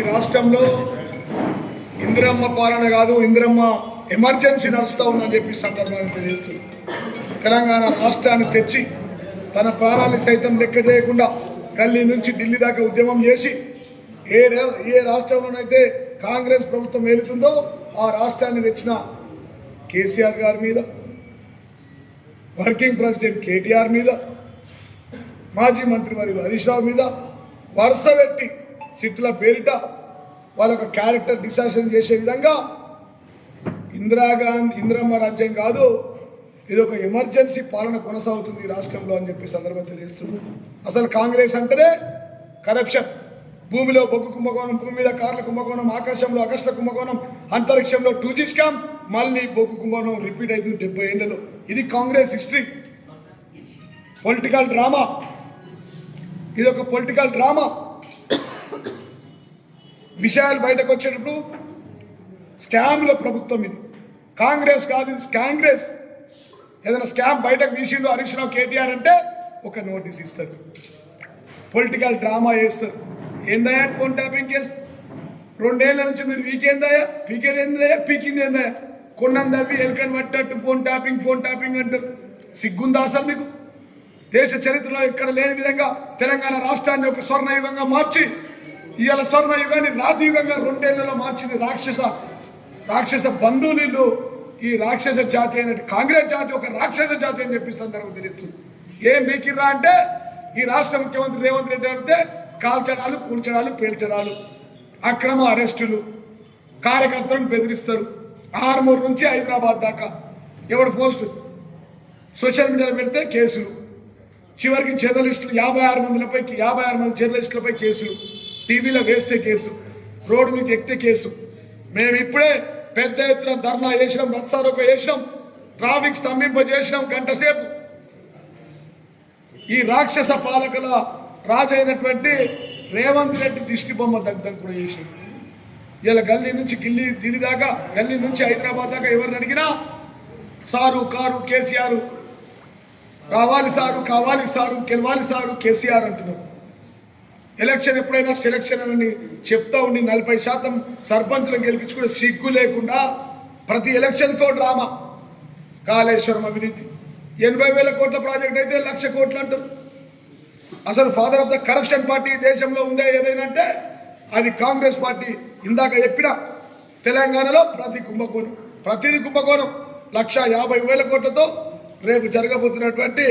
ఈ రాష్ట్రంలో ఇందిరమ్మ పాలన కాదు ఇందిరమ్మ ఎమర్జెన్సీ నడుస్తూ ఉందని చెప్పి సందర్భాన్ని తెలియజేస్తుంది తెలంగాణ రాష్ట్రాన్ని తెచ్చి తన ప్రాణాన్ని సైతం లెక్క చేయకుండా గల్లీ నుంచి ఢిల్లీ దాకా ఉద్యమం చేసి ఏ ఏ రాష్ట్రంలోనైతే కాంగ్రెస్ ప్రభుత్వం ఏలుతుందో ఆ రాష్ట్రాన్ని తెచ్చిన కేసీఆర్ గారి మీద వర్కింగ్ ప్రెసిడెంట్ కేటీఆర్ మీద మాజీ మంత్రి వర్యులు హరీష్ రావు మీద వరుస పెట్టి సిట్ల పేరిట వాళ్ళ క్యారెక్టర్ డిసాషన్ చేసే విధంగా ఇందిరాగాంధీ ఇందిరమ్మ రాజ్యం కాదు ఇది ఒక ఎమర్జెన్సీ పాలన కొనసాగుతుంది రాష్ట్రంలో అని చెప్పి సందర్భం తెలియజేస్తున్నాం. అసలు కాంగ్రెస్ అంటేనే కరప్షన్. భూమిలో బొగ్గు కుంభకోణం భూమి మీద కార్ల కుంభకోణం ఆకాశంలో అగస్ట కుంభకోణం అంతరిక్షంలో టూ జీ స్కామ్ మళ్ళీ బొగ్గు కుంభకోణం రిపీట్ అవుతుంది డెబ్బై ఏళ్ళలో. ఇది కాంగ్రెస్ హిస్టరీ. Political drama. ఇది ఒక పొలిటికల్ డ్రామా. విషయాలు బయటకు వచ్చేటప్పుడు స్కామ్ల ప్రభుత్వం ఇది. కాంగ్రెస్ కాదు ఇది కాంగ్రెస్. ఏదైనా స్కామ్ బయటకు తీసిండు హరీష్ రావు కేటీఆర్ అంటే ఒక నోటీస్ ఇస్తారు పొలిటికల్ డ్రామా చేస్తారు. ఏందయ్యా ఫోన్ ట్యాపింగ్ కేసు రెండేళ్ళ నుంచి మీరు వీకేందయ్యా పీకేది ఏందయ్యా? పీకింది ఏందయ్యా? కొండందవి అవి ఎలుకని పట్టట్టు ఫోన్ ట్యాపింగ్ ఫోన్ ట్యాపింగ్ అంటారు. సిగ్గుందా అసలు మీకు దేశ చరిత్రలో ఇక్కడ లేని విధంగా తెలంగాణ రాష్ట్రాన్ని ఒక స్వర్ణయుగంగా మార్చి ఇవాళ స్వర్ణయుగాన్ని రాతియుగంగా రెండేళ్ళలో మార్చింది రాక్షస రాక్షస బంధువులు ఈ రాక్షస జాతి అయిన కాంగ్రెస్ జాతి ఒక రాక్షస జాతి అని చెప్పి సందర్భం తెలుస్తుంది. ఏం బీకిర్రా అంటే ఈ రాష్ట్ర ముఖ్యమంత్రి రేవంత్ రెడ్డి అడిగితే కాల్చడాలు కూల్చడాలు పేల్చడాలు అక్రమ అరెస్టులు కార్యకర్తలను బెదిరిస్తారు. ఆర్మూర్ నుంచి హైదరాబాద్ దాకా ఎవడు పోస్టు? సోషల్ మీడియాలో పెడితే కేసులు. చివరికి జర్నలిస్టులు యాభై ఆరు మందిలపై యాభై ఆరు మంది జర్నలిస్టులపై కేసులు టీవీలో వేస్తే కేసు రోడ్డు మీద ఎక్కితే కేసు. మేము ఇప్పుడే పెద్ద ఎత్తున ధర్నా చేసినాం రత్సారోప చేసినాం ట్రాఫిక్ స్తంభింప చేసినాం గంట సేపు. ఈ రాక్షస పాలకుల రాజైనటువంటి రేవంత్ రెడ్డి దిష్టి బొమ్మ దగ్ధం కూడా చేసింది ఇలా గల్లీ నుంచి గిల్లీ ఢిల్లీ దాకా గల్లీ నుంచి హైదరాబాద్ దాకా ఎవరిని అడిగినా సారు కారు కేసీఆర్ రావాలి సారు కావాలి సారు గెలవాలి సారు కేసీఆర్ అంటున్నారు. ఎలక్షన్ ఎప్పుడైనా సెలక్షన్ అని చెప్తా ఉండి నలభై శాతం సర్పంచులను గెలిపించుకునే సిగ్గు లేకుండా ప్రతి ఎలక్షన్కో డ్రామా కాళేశ్వరం అవినీతి. ఎనభై వేల కోట్ల ప్రాజెక్ట్ అయితే లక్ష కోట్లు అంటారు. అసలు father of the corruption party దేశంలో ఉందా ఏదైనా అంటే అది కాంగ్రెస్ పార్టీ ఇందాక చెప్పిన తెలంగాణలో ప్రతి కుంభకోణం ప్రతిది కుంభకోణం. లక్ష యాభై వేల కోట్లతో రేపు జరగబోతున్నటువంటి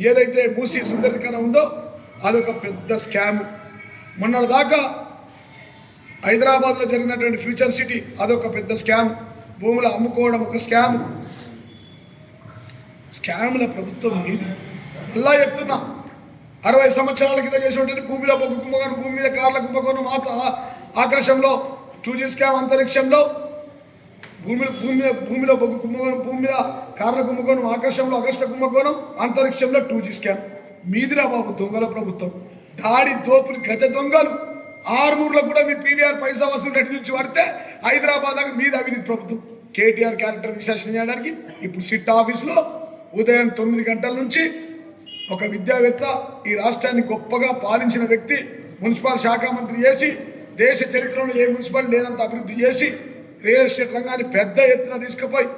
ఏదైతే మూసీ సుందరీకరణ ఉందో అదొక పెద్ద స్కామ్. మొన్నటి దాకా హైదరాబాద్లో జరిగినటువంటి ఫ్యూచర్ సిటీ అదొక పెద్ద స్కామ్. భూములు అమ్ముకోవడం ఒక స్కామ్. స్కామ్ల ప్రభుత్వం మీది. మళ్ళా చెప్తున్నా అరవై సంవత్సరాల కింద చేసినటువంటి భూమిలో బొగ్గు కుంభకోణం భూమి మీద కార్ల కుంభకోణం ఆకాశంలో టూ జీ స్కామ్ అంతరిక్షంలో భూమిలో భూమి మీద భూమిలో బొగ్గు కుంభకోణం భూమి మీద కార్ల కుంభకోణం ఆకాశంలో అగస్ట కుంభకోణం అంతరిక్షంలో టూ జీ స్కామ్ మీదిరా బాబు దొంగల ప్రభుత్వం. దాడి దోపులు గజ దొంగలు. ఆరుమూరులో కూడా మీ పీవీఆర్ పైసా వసూలు రెడ్డి నుంచి పడితే హైదరాబాద్ దాకా మీద అవినీతి ప్రభుత్వం. కేటీఆర్ క్యారెక్టర్ విశ్లేషణ చేయడానికి ఇప్పుడు సిట్ ఆఫీస్లో ఉదయం తొమ్మిది గంటల నుంచి ఒక విద్యావేత్త ఈ రాష్ట్రాన్ని గొప్పగా పాలించిన వ్యక్తి మున్సిపల్ శాఖ మంత్రి చేసి దేశ చరిత్రలో ఏ మున్సిపల్ లేనంత అభివృద్ధి చేసి రియల్ ఎస్టేట్ రంగాన్ని పెద్ద ఎత్తున తీసుకుపోయి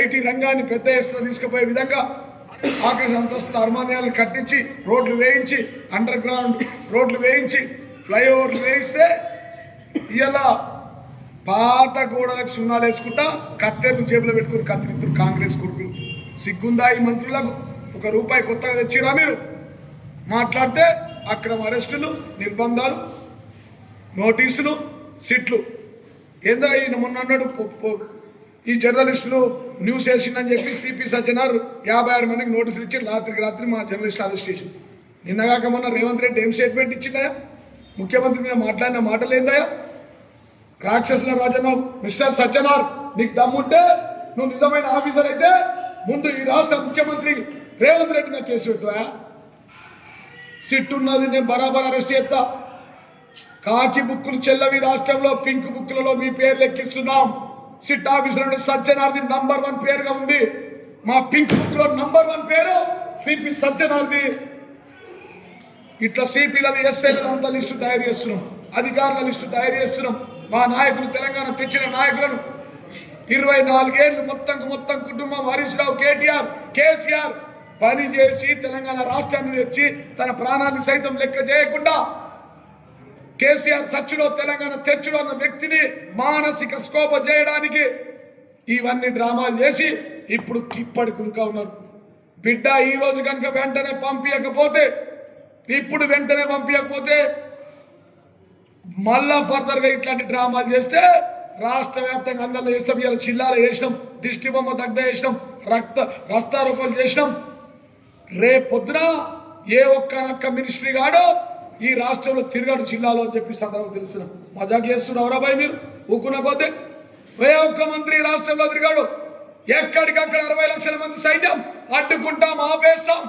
ఐటీ రంగాన్ని పెద్ద ఎత్తున తీసుకుపోయే విధంగా ఆకాశ అంతస్తుల అర్మాన్యాలను కట్టించి రోడ్లు వేయించి అండర్ గ్రౌండ్ రోడ్లు వేయించి ఫ్లైఓవర్లు వేయిస్తే ఇలా పాత గోడలకు సున్నాలు వేసుకుంటా కత్తెర్లు జేబులో పెట్టుకుని కత్తిరిద్దరు కాంగ్రెస్ కొడుకులు. సిగ్గుందా ఈ మంత్రులకు? ఒక రూపాయి కొత్తగా తెచ్చిరా మీరు? మాట్లాడితే అక్రమ అరెస్టులు నిర్బంధాలు నోటీసులు సిట్లు. ఏందో ఈయన మొన్న అన్నాడు ఈ జర్నలిస్టులు న్యూస్ వేసిందని చెప్పి సిపి సజ్జనార్ యాభై ఆరు మందికి నోటీసులు ఇచ్చి రాత్రికి రాత్రి మా జర్నలిస్ట్ అరెస్ట్ చేసి నిన్నగాక మొన్న రేవంత్ రెడ్డి ఏం స్టేట్మెంట్ ఇచ్చిందా ముఖ్యమంత్రి మీద మాట్లాడిన మాటలు ఏందా రాక్షసుల రాజన్న మిస్టర్ సజ్జనార్ నీకు దమ్ముంటే నువ్వు నిజమైన ఆఫీసర్ అయితే ముందు ఈ రాష్ట్ర ముఖ్యమంత్రి రేవంత్ రెడ్డి నాకు కేసు పెట్టువా? సిట్ ఉన్నది నేను బరాబర్ అరెస్ట్ చేస్తా. కాకి బుక్కులు చెల్లవి రాష్ట్రంలో పింక్ బుక్కులలో మీ పేర్లు ఎక్కిస్తున్నాం. సిట్ ఆఫీసర్ అంటే సజ్జనార్ది నంబర్ వన్ పేరుగా ఉంది. మా పింక్ బుక్లో నంబర్ వన్ పేరు సిపి సజ్జనార్ది ఇట్లా సిపిలది ఎస్ఐలది అంతా లిస్టు తయారు చేస్తున్నాం. అధికారుల లిస్టు తయారు చేస్తున్నాం. మా నాయకులు తెలంగాణ తెచ్చిన నాయకులను. ఇరవై నాలుగేళ్ళు మొత్తం మొత్తం కుటుంబం హరీష్ రావు కేటీఆర్ కేసీఆర్ పని చేసి తెలంగాణ రాష్ట్రాన్ని తెచ్చి తన ప్రాణాన్ని సైతం లెక్క చేయకుండా కేసీఆర్ సచ్చుడో తెలంగాణ తెచ్చుడో అన్న వ్యక్తిని మానసిక స్కోప చేయడానికి ఇవన్నీ డ్రామాలు చేసి ఇప్పుడు ఇప్పటికి ఇంకా ఉన్నారు. బిడ్డ ఈ రోజు కనుక వెంటనే పంపించకపోతే ఇప్పుడు వెంటనే పంపించకపోతే మళ్ళా ఫర్దర్గా ఇట్లాంటి డ్రామాలు చేస్తే రాష్ట్ర వ్యాప్తంగా అందరిలో చేస్తాం ఇలా చిల్లాలు చేసినాం దిష్టి బొమ్మ దగ్గర చేసినాం రక్త రస్తారోపణలు చేసినాం. రేపొద్దున ఏ ఒక్క నక్క మినిస్ట్రీ కాడో ఈ రాష్ట్రంలో తిరగడు జిల్లాలో అని చెప్పి సందర్భం తెలిసిన మజాక్ చేస్తున్నారా బాయ్ మీరు? ఊకున్న పోతే ఏ ఒక్క మంత్రి ఈ రాష్ట్రంలో తిరిగాడు. ఎక్కడికక్కడ అరవై లక్షల మంది సైన్యం అడ్డుకుంటాం ఆపేస్తాం.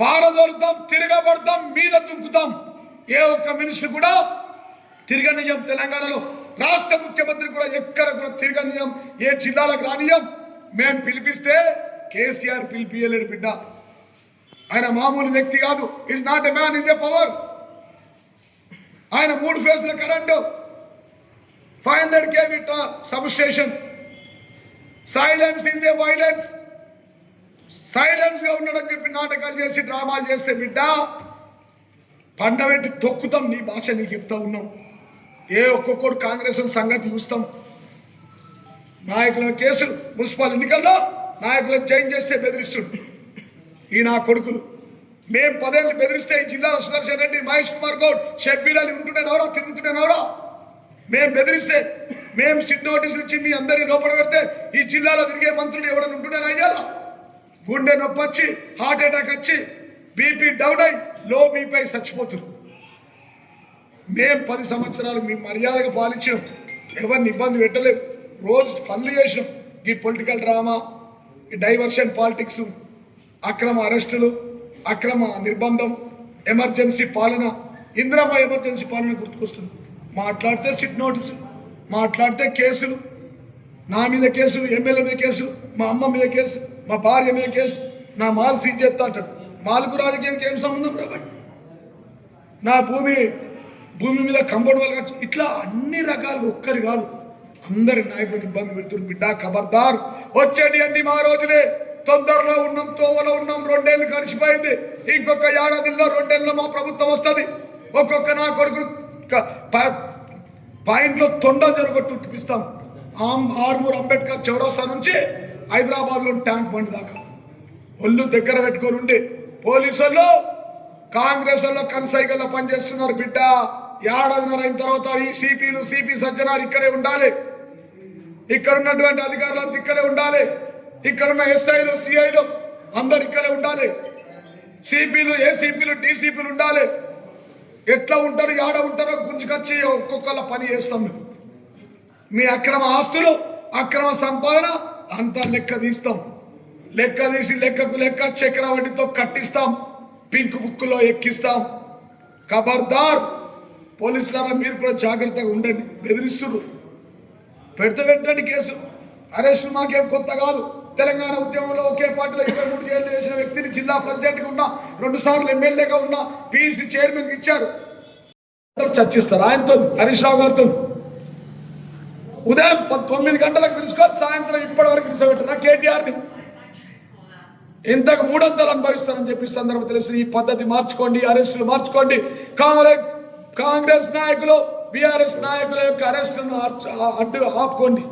పారదోరుతాం తిరగబడతాం మీద దుంకుతాం ఏ ఒక్క మనిషి కూడా తిరగనీయం తెలంగాణలో. రాష్ట్ర ముఖ్యమంత్రి కూడా ఎక్కడ కూడా తిరగనీయం ఏ జిల్లాలకు రానియం. మేము పిలిపిస్తే కేసీఆర్ పిలిపియలేడు బిడ్డ. ఆయన మామూలు వ్యక్తి కాదు. Is not a man is a power ఆయన మూడు ఫేజ్ల current. Five hundred KV sub station silence is a violence సైలెన్స్గా ఉండడం చెప్పి నాటకాలు చేసి డ్రామాలు చేస్తే బిడ్డ పండబెట్టి తొక్కుతాం. నీ భాష నీకు చెప్తా ఉన్నాం. ఏ ఒక్కొక్కడు కాంగ్రెస్ సంగతి చూస్తాం. నాయకుల కేసులు మున్సిపల్ ఎన్నికల్లో నాయకులను చేంజ్ చేస్తే బెదిరిస్తుండు. ఈ నా కొడుకులు. మేం పదేళ్ళు బెదిరిస్తే ఈ జిల్లాలో సుదర్శన్ రెడ్డి మహేష్ కుమార్ గౌడ్ షబ్బీర్ అలీ ఉంటుండేనవరా తిరుగుతుండేనవరా మేం బెదిరిస్తే మేం సిట్ నోటీసులు ఇచ్చి మీ అందరినీ లోపల పెడితే ఈ జిల్లాలో తిరిగే మంత్రులు ఎవడన్నా ఉంటుండేనా అయ్యాలా గుండె నొప్పి వచ్చి హార్ట్ అటాక్ వచ్చి బీపీ డౌన్ అయి లో బీపీ అయి చచ్చిపోతున్నారు మేం పది సంవత్సరాలు మీ మర్యాదగా పాలించినాం. ఎవరిని ఇబ్బంది పెట్టలేము రోజు పనులు చేసినాం. ఈ పొలిటికల్ డ్రామా ఈ డైవర్షన్ పాలిటిక్స్ అక్రమ అరెస్టులు అక్రమ నిర్బంధం ఎమర్జెన్సీ పాలన ఇందిరమ్మ ఎమర్జెన్సీ పాలన గుర్తుకొస్తుంది. మాట్లాడితే సిట్ నోటీసులు మాట్లాడితే కేసులు. నా మీద కేసులు ఎమ్మెల్యే మీద కేసు మా అమ్మ మీద కేసు మా భార్య మీద కేసు నా మాల్ సీజ్ చేస్తా అంటాడు. మాలకు రాజకీయంకి ఏం సంబంధం రాబట్టి నా భూమి భూమి మీద కంపౌండ్ వాళ్ళు కావచ్చు. ఇట్లా అన్ని రకాలు ఒక్కరి కాదు. అందరి నాయకుడిని ఇబ్బంది పెడుతున్నారు. బిడ్డ ఖబర్దార్ వచ్చేటి అన్ని మా రోజులే. తొందరలో ఉన్నాం తోవలో ఉన్నాం రెండేళ్ళు గడిచిపోయింది. ఇంకొక ఏడాదిలో రెండేళ్ళలో మా ప్రభుత్వం వస్తుంది. ఒక్కొక్క నా కొడుకు ప- పాయింట్లో తొండ జరగొట్టు చూపిస్తాం. ఆమ్ ఆర్మూర్ అంబేద్కర్ చౌరాస్తా నుంచి హైదరాబాద్లో ట్యాంక్ బండి దాకా. ఒళ్ళు దగ్గర పెట్టుకొని ఉండి పోలీసులు కాంగ్రెస్ వాళ్ళు కన్సైగల్లో పనిచేస్తున్నారు బిడ్డ. ఏడాదిన్నర అయిన తర్వాత ఈ సిపిలు సిపి సజ్జనారు ఇక్కడే ఉండాలి. ఇక్కడ ఉన్నటువంటి అధికారులంతా ఇక్కడే ఉండాలి. ఇక్కడ ఉన్న ఎస్ఐలు సిఐలు అందరు ఇక్కడే ఉండాలి. సిపిలు ఏసీపీలు డీసీపీలు ఉండాలి. ఎట్లా ఉంటారు ఏడ ఉంటారో గుంజుకొచ్చి ఒక్కొక్కళ్ళ పని చేస్తాం మేము. మీ అక్రమ ఆస్తులు అక్రమ సంపాదన అంతా లెక్క తీస్తాం. లెక్క తీసి లెక్కకు లెక్క చక్రవడ్డీతో కట్టిస్తాం. పింక్ బుక్లో ఎక్కిస్తాం. ఖబర్దార్ పోలీసులారా మీరు కూడా జాగ్రత్తగా ఉండండి. బెదిరిస్తున్నారు పెడితే పెట్టండి కేసు. అరెస్టు మాకేం కొత్త కాదు. తెలంగాణ ఉద్యమంలో ఒకే పార్టీలో ఇరవై మూడు ఏళ్ళు చేసిన వ్యక్తిని జిల్లా ప్రెసిడెంట్గా ఉన్నా రెండు సార్లు ఎమ్మెల్యేగా ఉన్నా పిఈసి చైర్మన్ ఇచ్చారు. చర్చిస్తారు. ఆయనతో హరీష్ రావు గారితో. ఉదయం ప- తొమ్మిది గంటలకు పిలుచుకొని సాయంత్రం ఇప్పటి వరకు పిలిచబెట్టారు కేటీఆర్ని. ఇంతకు మూడంతలు అనుభవిస్తారని చెప్పి సందర్భం తెలుసు ఈ పద్ధతి మార్చుకోండి అరెస్టులు మార్చుకోండి. కాంగ్రెస్ కాంగ్రెస్ నాయకులు బీఆర్ఎస్ నాయకుల యొక్క అరెస్టులను అడ్డు ఆపుకోండి.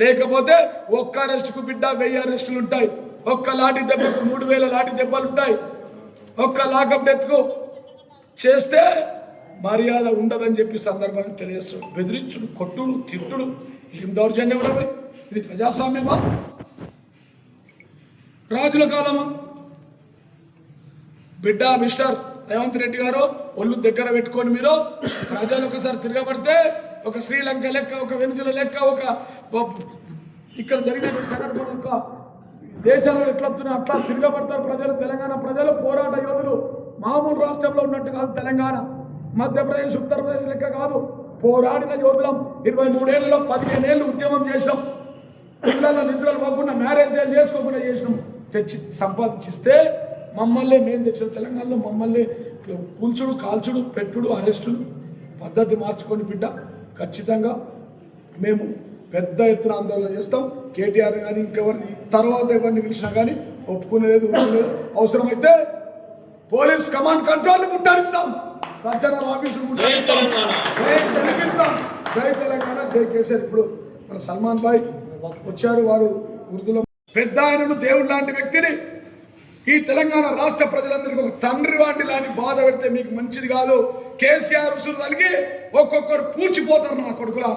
లేకపోతే ఒక్క అరెస్టుకు బిడ్డ వెయ్యి అరెస్టులు ఉంటాయి. ఒక్క లాఠీ దెబ్బకు మూడు వేల లాఠీ దెబ్బలు ఉంటాయి. ఒక్క లాకప్ డెత్కు చేస్తే మర్యాద ఉండదని చెప్పి సందర్భంగా తెలియజేస్తున్నాడు బెదిరించుడు కొట్టుడు తిట్టుడు. ఏం దౌర్జన్యం రావి ఇది ప్రజాస్వామ్యమా? రాజుల కాలమా? బిడ్డ మిస్టర్ రేవంత్ రెడ్డి గారు ఒళ్ళు దగ్గర పెట్టుకొని మీరు ప్రజలు ఒకసారి తిరగబడితే ఒక శ్రీలంక లెక్క ఒక వెనుజుల లెక్క ఒక ఇక్కడ జరిగిన సంఘటన యొక్క దేశాల్లో ఎట్లా అట్లా తిరగబడతారు ప్రజలు. తెలంగాణ ప్రజలు పోరాట యోధులు. మామూలు రాష్ట్రంలో ఉన్నట్టు కాదు తెలంగాణ. మధ్యప్రదేశ్ ఉత్తరప్రదేశ్ లెక్క కాదు. పోరాడిన యోధులం. ఇరవై మూడేళ్ళలో పదిహేను ఏళ్ళు ఉద్యమం చేసినాం పిల్లల నిద్రలు పోకుండా మ్యారేజ్ చేసుకోకుండా చేసినాం. తెచ్చి సంపాదించిస్తే మమ్మల్ని మేము తెచ్చిన తెలంగాణలో మమ్మల్ని కూల్చుడు కాల్చుడు పెట్టుడు అరెస్టులు పద్ధతి మార్చుకొని బిడ్డ. ఖచ్చితంగా మేము పెద్ద ఎత్తున ఆందోళన చేస్తాం. కేటీఆర్ కానీ ఇంకెవరిని తర్వాత ఎవరిని పిలిచినా కానీ ఒప్పుకునేది ఒప్పుకునేది అవసరమైతే పోలీస్ కమాండ్ కంట్రోల్ ముట్టాడిస్తాం. సజ్జనార్ ఆఫీసులు ముట్టాడిస్తాం. జై తెలంగాణ. జై తెలంగాణ. జై కేసీఆర్. ఇప్పుడు మన సల్మాన్ భాయ్ వచ్చారు. వారు ఉర్దూలో పెద్ద ఆయనను దేవుడు లాంటి వ్యక్తిని ఈ తెలంగాణ రాష్ట్ర ప్రజలందరికీ ఒక తండ్రి వాటి లాంటి బాధ పెడితే మీకు మంచిది కాదు. కేసీఆర్ ఉసురు తలిగి ఒక్కొక్కరు పూడ్చిపోతారు నా కొడుకులా.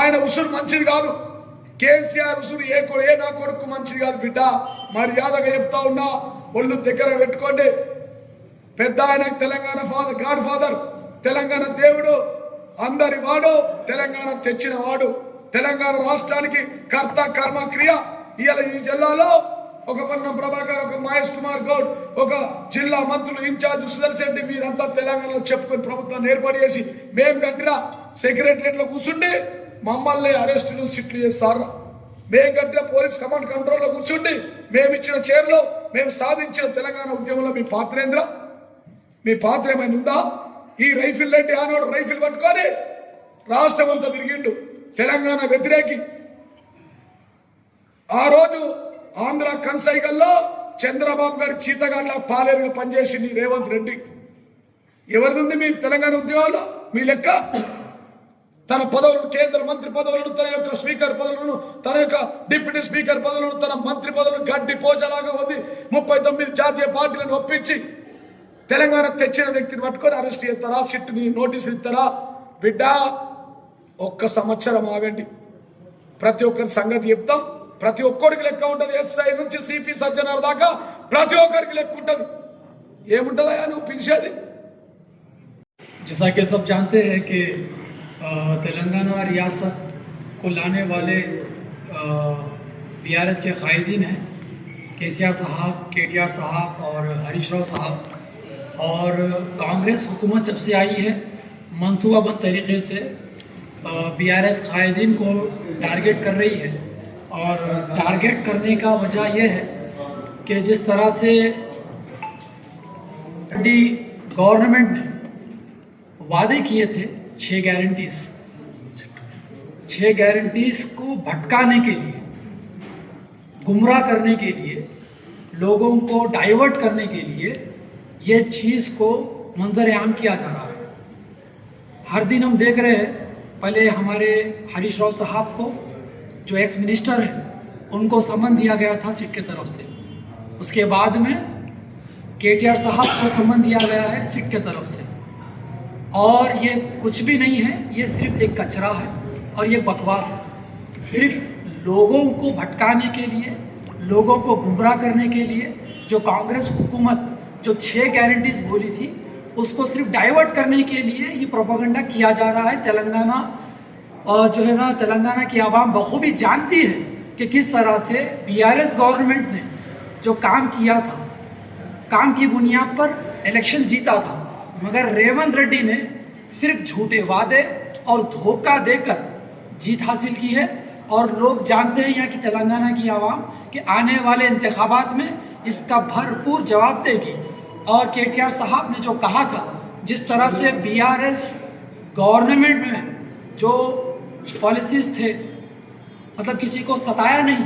ఆయన ఉసురు మంచిది కాదు. కేసీఆర్ ఉసురు ఏ ఏ నా కొడుకు మంచిది కాదు బిడ్డ. మర్యాదగా చెప్తా ఉన్నా ఒళ్ళు దగ్గర పెట్టుకోండి. పెద్ద ఆయన Telangana father god father. Telangana దేవుడు అందరి వాడు తెలంగాణ తెచ్చిన వాడు. తెలంగాణ రాష్ట్రానికి కర్త కర్మ క్రియ ఇవాళ ఈ జిల్లాలో ఒక పన్నం ప్రభాకర్ ఒక మహేష్ కుమార్ గౌడ్ ఒక జిల్లా మంత్రులు ఇన్ఛార్జ్ సుదర్శన్ రెడ్డి మీరంతా తెలంగాణలో చెప్పుకొని ప్రభుత్వాన్ని ఏర్పాటు చేసి మేము కట్టిన సెక్రటరియట్లో కూర్చుండి మమ్మల్ని అరెస్టులు సిట్లు చేస్తారు? మేము కట్టిన పోలీస్ కమాండ్ కంట్రోల్లో కూర్చుండి మేము ఇచ్చిన చైర్లో మేము సాధించిన తెలంగాణ ఉద్యమంలో మీ పాత్రేంద్ర మీ పాత్ర ఏమైనా ఉందా? ఈ రైఫిల్ రెడ్డి ఆనోడు రైఫిల్ పట్టుకొని రాష్ట్రం అంతా తిరిగిండు. తెలంగాణ వ్యతిరేకి. ఆ రోజు ఆంధ్ర కన్సైగల్లో చంద్రబాబు గారి చీతగాళ్ళ పాలేరుగా పనిచేసింది రేవంత్ రెడ్డి. ఎవరిది మీ తెలంగాణ ఉద్యమంలో మీ లెక్క? తన పదవులను కేంద్ర మంత్రి పదవులను తన యొక్క స్పీకర్ పదవులను తన యొక్క డిప్యూటీ స్పీకర్ పదవులను తన మంత్రి పదవులను గడ్డి పోచలాగా ఉంది ముప్పై తొమ్మిది జాతీయ పార్టీలను ఒప్పించి తెలంగాణ తెచ్చిన వ్యక్తిని పట్టుకొని అరెస్ట్ చేస్తారా? సిట్టుని నోటీసులు ఇస్తారా? బిడ్డ ఒక్క సంవత్సరం ఆగండి. ప్రతి ఒక్కరి సంగతి చెప్తాం. ప్రతి ఒక్కరికి లెక్క ఉంటుంది ఎస్ఐ నుంచి సిపి సజ్జనార్ దాకా ప్రతి ఒక్కరికి లెక్క ఉంటుంది ఏముంటుందా నువ్వు పిలిచేది जैसा कि सब जानते हैं कि अ, तेलंगाना रियासत को लाने वाले बीआरएस के कायदीन हैं के सी आर साहब के टी आर साहब और हरीश राव साहब और कांग्रेस हुकूमत जब से आई है मनसूबाबंद तरीके से बी आर एस कायदीन को टारगेट कर रही है और टारगेट करने का वजह यह है कि जिस तरह से डी गवर्नमेंट ने वादे किए थे छः गारंटीज छः गारंटीज को भटकाने के लिए, गुमराह करने के लिए, लोगों को डाइवर्ट करने के लिए ये चीज़ को मंजर आम किया जा रहा है। हर दिन हम देख रहे हैं, पहले हमारे हरीश राव साहब को जो एक्स मिनिस्टर हैं, उनको समन दिया गया था सिट की तरफ़ से। उसके बाद में के टी आर साहब को समन दिया गया है सिट की तरफ़ से। और ये कुछ भी नहीं है, ये सिर्फ़ एक कचरा है और ये बकवास है। सिर्फ़ लोगों को भटकाने के लिए, लोगों को गुमराह करने के लिए जो कांग्रेस हुकूमत, जो छः गारंटीज बोली थी, उसको सिर्फ़ डाइवर्ट करने के लिए ये प्रोपागंडा किया जा रहा है तेलंगाना और जो है ना, तेलंगाना की आवाम बखूबी जानती है कि किस तरह से बीआरएस गवर्नमेंट ने जो काम किया था, काम की बुनियाद पर इलेक्शन जीता था, मगर रेवंत रेड्डी ने सिर्फ़ झूठे वादे और धोखा देकर जीत हासिल की है। और लोग जानते हैं यहाँ की तेलंगाना की आवाम कि आने वाले इंतबात में इसका भरपूर जवाब देगी। और के टी आर साहब ने जो कहा था, जिस तरह से बी आर एस गवर्नमेंट में जो पॉलिसीज़ थे। मतलब किसी को सताया नहीं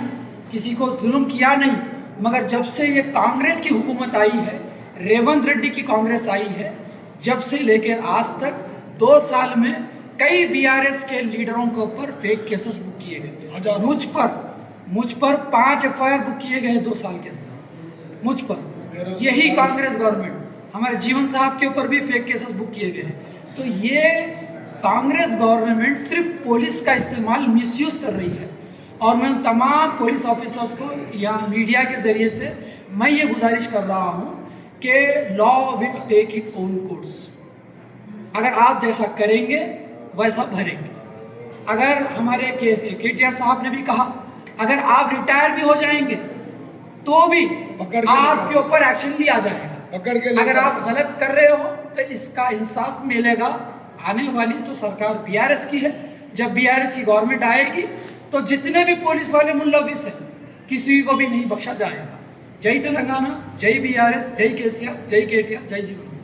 किसी को जुल्म किया नहीं मगर जब से ये कांग्रेस की हुकूमत आई है रेवंत रेड्डी की कांग्रेस आई है जब से लेकर आज तक दो साल में कई बीआरएस के लीडरों के ऊपर फेक केसेस बुक किए गए। मुझ पर मुझ पर पाँच एफ़ बुक किए गए दो साल के अंदर। मुझ पर। यही कांग्रेस गवर्नमेंट। हमारे जीवन साहब के ऊपर भी फेक केसेस बुक किए गए हैं। तो ये कांग्रेस गवर्नमेंट सिर्फ़ पुलिस का इस्तेमाल मिसयूज कर रही है। और मैं उन तमाम पुलिस ऑफिसर्स को या मीडिया के ज़रिए से मैं ये गुजारिश कर रहा हूँ कि law will take it own course अगर आप जैसा करेंगे वैसा भरेंगे। अगर हमारे के के टी आर साहब ने भी कहा अगर आप रिटायर भी हो जाएँगे तो भी आपके ऊपर एक्शन लिया जाएगा। पकड़ के अगर आप गलत कर रहे हो तो इसका इंसाफ मिलेगा। आने वाली तो सरकार बीआरएस की है। जब बीआरएस की गवर्नमेंट आएगी तो जितने भी पुलिस वाले मुलविस हैं, किसी को भी नहीं बख्शा जाएगा। जय तेलंगाना, जय बीआरएस जय केसीआर जय केटीआर जय जीवन।